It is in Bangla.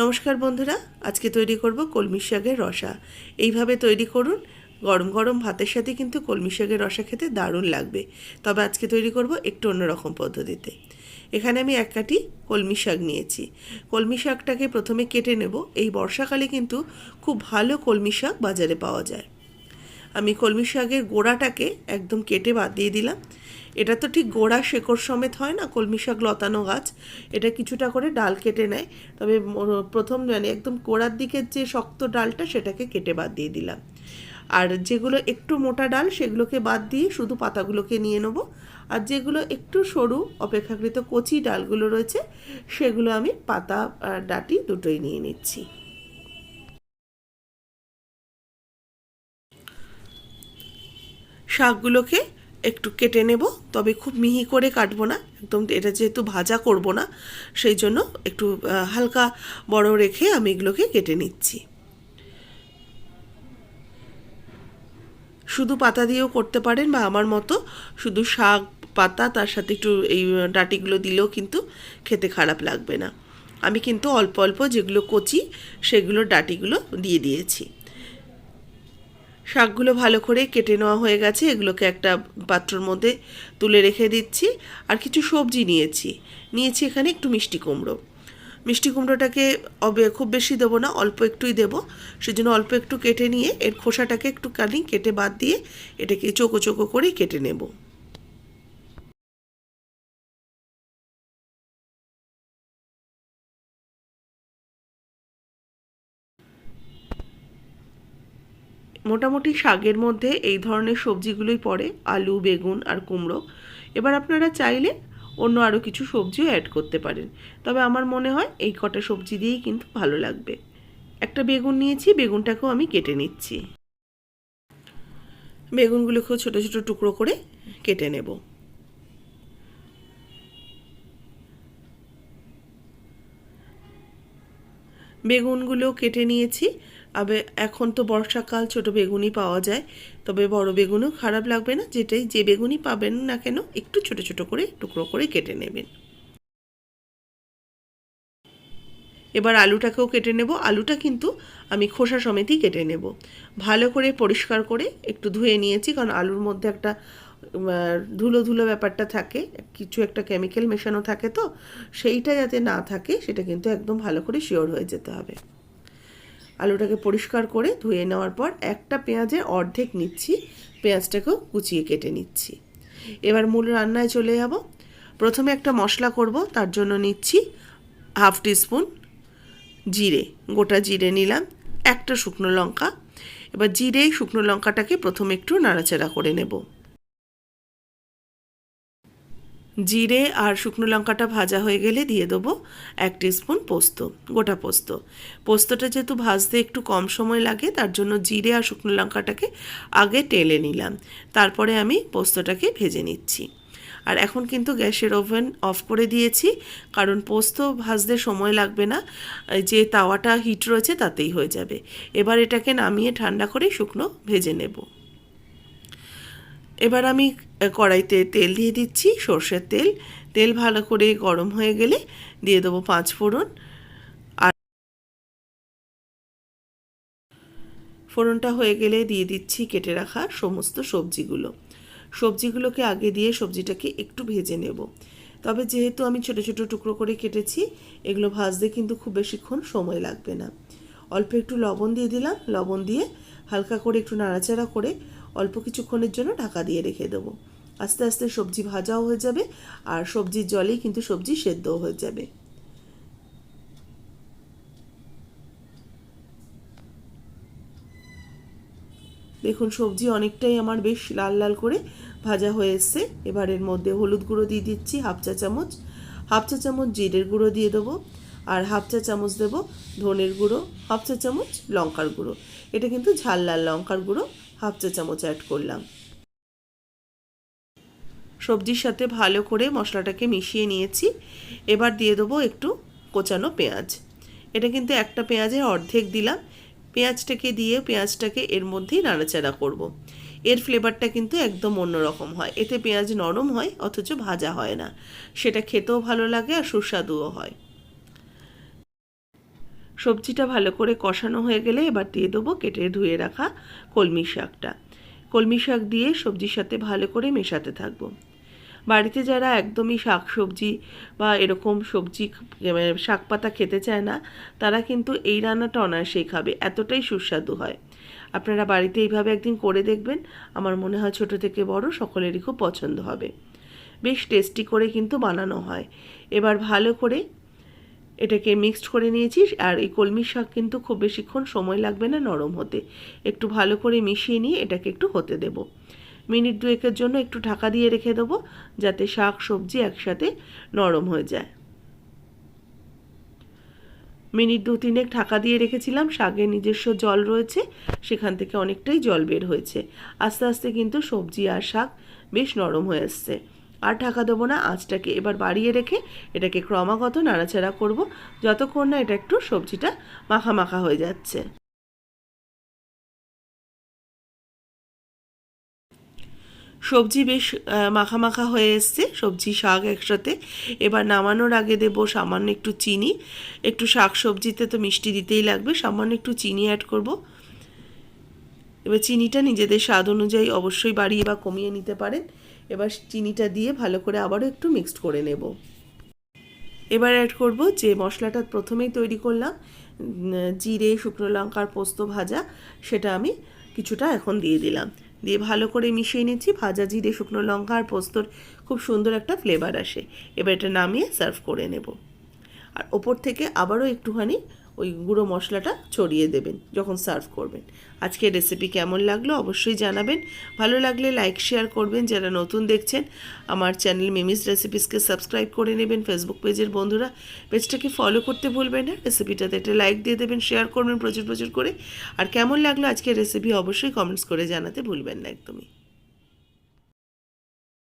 নমস্কার বন্ধুরা, আজকে তৈরি করব কলমি শাকের রসা। এইভাবে তৈরি করুন, গরম গরম ভাতের সাথে কিন্তু কলমি শাকের রসা খেতে দারুণ লাগবে। তবে আজকে তৈরি করব একটু অন্যরকম পদ্ধতিতে। এখানে আমি এক কাটি কলমি শাক নিয়েছি। কলমি শাকটাকে প্রথমে কেটে নেব। এই বর্ষাকালে কিন্তু খুব ভালো কলমি শাক বাজারে পাওয়া যায়। আমি কলমি শাকের গোড়াটাকে একদম কেটে বাদ দিয়ে দিলাম। এটা তো ঠিক গোড়া শেকড় সমেত হয় না, কলমি শাক লতানো গাছ। এটা কিছুটা করে ডাল কেটে নেয়। তবে প্রথম মানে একদম গোড়ার দিকের যে শক্ত ডালটা সেটাকে কেটে বাদ দিয়ে দিলাম। আর যেগুলো একটু মোটা ডাল সেগুলোকে বাদ দিয়ে শুধু পাতাগুলোকে নিয়ে নেব। আর যেগুলো একটু সরু, অপেক্ষাকৃত কচি ডালগুলো রয়েছে, সেগুলো আমি পাতা আর ডাটি দুটোই নিয়ে নিচ্ছি। শাকগুলোকে একটু কেটে নেব, তবে খুব মিহি করে কাটবো না। একদম এটা যেহেতু ভাজা করব না, সেই জন্য একটু হালকা বড় রেখে আমি এগুলোকে কেটে নিচ্ছি। শুধু পাতা দিয়েও করতে পারেন বা আমার মতো শুধু শাক, পাতা, তার সাথে একটু এই ডাটিগুলো দিলেও কিন্তু খেতে খারাপ লাগবে না। আমি কিন্তু অল্প অল্প যেগুলো কচি, সেগুলো ডাটিগুলো দিয়ে দিয়েছি। শাকগুলো ভালো করে কেটে নেওয়া হয়ে গেছে। এগুলোকে একটা পাত্রর মধ্যে তুলে রেখে দিচ্ছি। আর কিছু সবজি নিয়েছি। নিয়েছি এখানে একটু মিষ্টি কুমড়ো। মিষ্টি কুমড়োটাকে অবে খুব বেশি দেবো না, অল্প একটুই দেবো। সেজন্য অল্প একটু কেটে নিয়ে এর খোসাটাকে একটু কানি কেটে বাদ দিয়ে এটাকে চোকো চোকো করেই কেটে নেব। মোটামুটি শাকের মধ্যে এই ধরনের সবজিগুলোই পড়ে, আলু, বেগুন আর কুমড়ো। এবার আপনারা চাইলে অন্য আরও কিছু সবজিও অ্যাড করতে পারেন। তবে আমার মনে হয় এই কটা সবজি দিয়েই কিন্তু ভালো লাগবে। একটা বেগুন নিয়েছি, বেগুনটাকেও আমি কেটে নিচ্ছি। বেগুনগুলোকেও ছোটো ছোটো টুকরো করে কেটে নেব। বেগুনগুলো কেটে নিয়েছি। আবে, এখন তো বর্ষাকাল, ছোট বেগুনই পাওয়া যায়। তবে বড় বেগুনও খারাপ লাগবে না, যেটাই যে বেগুনই পাবেন না কেন, একটু ছোট ছোট করে, টুকরো করে কেটে নেবেন। এবার আলুটাকেও কেটে নেব। আলুটা কিন্তু আমি খোসা সমেতই কেটে নেব। ভালো করে পরিষ্কার করে একটু ধুয়ে নিয়েছি, কারণ আলুর মধ্যে একটা ধুলো ধুলো ব্যাপারটা থাকে, কিছু একটা কেমিক্যাল মেশানো থাকে তো, সেইটা যাতে না থাকে, সেটা কিন্তু একদম ভালো করে শিওর হয়ে যেতে হবে। আলুটাকে পরিষ্কার করে ধুয়ে নেওয়ার পর একটা পেঁয়াজের অর্ধেক নিচ্ছি, পেঁয়াজটাকেও কুচিয়ে কেটে নিচ্ছি। এবার মূল রান্নায় চলে যাব। প্রথমে একটা মশলা করব, তার জন্য নিচ্ছি হাফ টিস্পুন জিরে, গোটা জিরে নিলাম, একটা শুকনো লঙ্কা। এবার জিরে শুকনো লঙ্কাটাকে প্রথমে একটু নাড়াচাড়া করে নেব। জিরে আর শুকনো লঙ্কাটা ভাজা হয়ে গেলে দিয়ে দেবো এক স্পুন পোস্ত, গোটা পোস্ত। পোস্তটা যেহেতু ভাজতে একটু কম সময় লাগে, তার জন্য জিরে আর শুকনো লঙ্কাটাকে আগে টেলে নিলাম। তারপরে আমি পোস্তটাকে ভেজে নিচ্ছি। আর এখন কিন্তু গ্যাসের ওভেন অফ করে দিয়েছি, কারণ পোস্ত ভাজতে সময় লাগবে না যে তাওয়াটা হিট রয়েছে তাতেই হয়ে যাবে। এবার এটাকে নামিয়ে ঠান্ডা করে শুকনো ভেজে নেব। এবার আমি কড়াইতে তেল দিয়ে দিচ্ছি, সর্ষের তেল। তেল ভালো করে গরম হয়ে গেলে দিয়ে দেবো পাঁচ ফোড়ন। আর ফোড়নটা হয়ে গেলে দিয়ে দিচ্ছি কেটে রাখা সমস্ত সবজিগুলো। সবজিগুলোকে আগে দিয়ে সবজিটাকে একটু ভেজে নেব। তবে যেহেতু আমি ছোট ছোট টুকরো করে কেটেছি, এগুলো ভাজতে কিন্তু খুব বেশিক্ষণ সময় লাগবে না। অল্প একটু লবণ দিয়ে দিলাম। লবণ দিয়ে হালকা করে একটু নাড়াচাড়া করে অল্প কিছুক্ষণের জন্য ঢাকা দিয়ে রেখে দেবো। আস্তে আস্তে সবজি ভাজাও হয়ে যাবে আর সবজির জলেই কিন্তু সবজি সেদ্ধও হয়ে যাবে। দেখুন, সবজি অনেকটাই আমার বেশ লাল লাল করে ভাজা হয়ে এসছে। এবার এর মধ্যে হলুদ গুঁড়ো দিয়ে দিচ্ছি হাফ চা চামচ। হাফ চা চামচ জিরের গুঁড়ো দিয়ে দেবো আর হাফ চা চামচ দেবো ধনের গুঁড়ো, হাফ চা চামচ লঙ্কার গুঁড়ো। এটা কিন্তু ঝাল লাল লঙ্কার গুঁড়ো। হাফ চা চামচ অ্যাড করলাম। সবজির সাথে ভালো করে মশলাটাকে মিশিয়ে নিয়েছি। এবার দিয়ে দেবো একটু কোচানো পেঁয়াজ। এটা কিন্তু একটা পেঁয়াজের অর্ধেক দিলাম। পেঁয়াজটাকে দিয়ে পেঁয়াজটাকে এর মধ্যেই নাড়াচাড়া করব। এর ফ্লেভারটা কিন্তু একদম অন্যরকম হয়। এতে পেঁয়াজ নরম হয়, অথচ ভাজা হয় না। সেটা খেতেও ভালো লাগে আর সুস্বাদুও হয়। সবজিটা ভালো করে কষানো হয়ে গেলে এবার দিয়ে দেবো কেটে ধুয়ে রাখা কলমি শাকটা। কলমি শাক দিয়ে সবজির সাথে ভালো করে মেশাতে থাকব। বাড়িতে যারা একদমই শাক সবজি বা এরকম সবজি শাক পাতা খেতে চায় না, তারা কিন্তু এই রান্নাটা অনায়াসেই খাবে, এতটাই সুস্বাদু হয়। আপনারা বাড়িতে এইভাবে একদিন করে দেখবেন, আমার মনে হয় ছোট থেকে বড় সকলেরই খুব পছন্দ হবে। বেশ টেস্টি করে কিন্তু বানানো হয়। এবার ভালো করে এটাকে মিক্সড করে নিয়েছি আর এই কলমি শাক কিন্তু খুব বেশিক্ষণ সময় লাগবে না নরম হতে। একটু ভালো করে মিশিয়ে নিয়ে এটাকে একটু হতে দেব। মিনিট দুয়েকের জন্য একটু ঢাকা দিয়ে রেখে দেবো যাতে শাক, সবজি একসাথে নরম হয়ে যায়। মিনিট দু তিনেক ঢাকা দিয়ে রেখেছিলাম, শাকে নিজস্ব জল রয়েছে, সেখান থেকে অনেকটাই জল বের হয়েছে। আস্তে আস্তে কিন্তু সবজি আর শাক বেশ নরম হয়ে আসছে। আর ঢাকা দেবো না, আঁচটাকে এবার বাড়িয়ে রেখে এটাকে ক্রমাগত নাড়াচাড়া করব, যতক্ষণ না এটা একটু সবজিটা মাখা মাখা হয়ে যাচ্ছে। সবজি বেশ মাখা মাখা হয়ে এসছে, সবজি শাক একসাথে। এবার নামানোর আগে দেবো সামান্য একটু চিনি। একটু শাক সবজিতে তো মিষ্টি দিতেই লাগবে, সামান্য একটু চিনি অ্যাড করব। এবার চিনিটা নিজেদের স্বাদ অনুযায়ী অবশ্যই বাড়িয়ে বা কমিয়ে নিতে পারেন। এবার চিনিটা দিয়ে ভালো করে আবারও একটু মিক্সড করে নেব। এবার অ্যাড করব যে মশলাটা প্রথমেই তৈরি করলাম জিরে, শুকনো লঙ্কার পোস্ত ভাজা, সেটা আমি কিছুটা এখন দিয়ে দিলাম। দিয়ে ভালো করে মিশিয়ে নিচ্ছি, ভাজা জিরে, শুকনো লঙ্কা আর পোস্তর খুব সুন্দর একটা ফ্লেভার আসে। এবার এটা নামিয়ে সার্ভ করে নেব। আর ওপর থেকে আবারও একটুখানি ওই গুঁড়ো মশলাটা ছড়িয়ে দেবেন যখন সার্ভ করবেন। আজকের রেসিপি কেমন লাগল অবশ্যই জানাবেন। ভালো লাগলে লাইক শেয়ার করবেন। যারা নতুন দেখছেন, আমার চ্যানেল মিমিস রেসিপিসকে সাবস্ক্রাইব করে নেবেন। ফেসবুক পেজের বন্ধুরা পেজটাকে ফলো করতে ভুলবেন না। রেসিপিটাতে একটা লাইক দিয়ে দেবেন শেয়ার করবেন প্রচুর প্রচুর করে। আর কেমন লাগল আজকের রেসিপি অবশ্যই কমেন্টস করে জানাতে ভুলবেন না একদমই।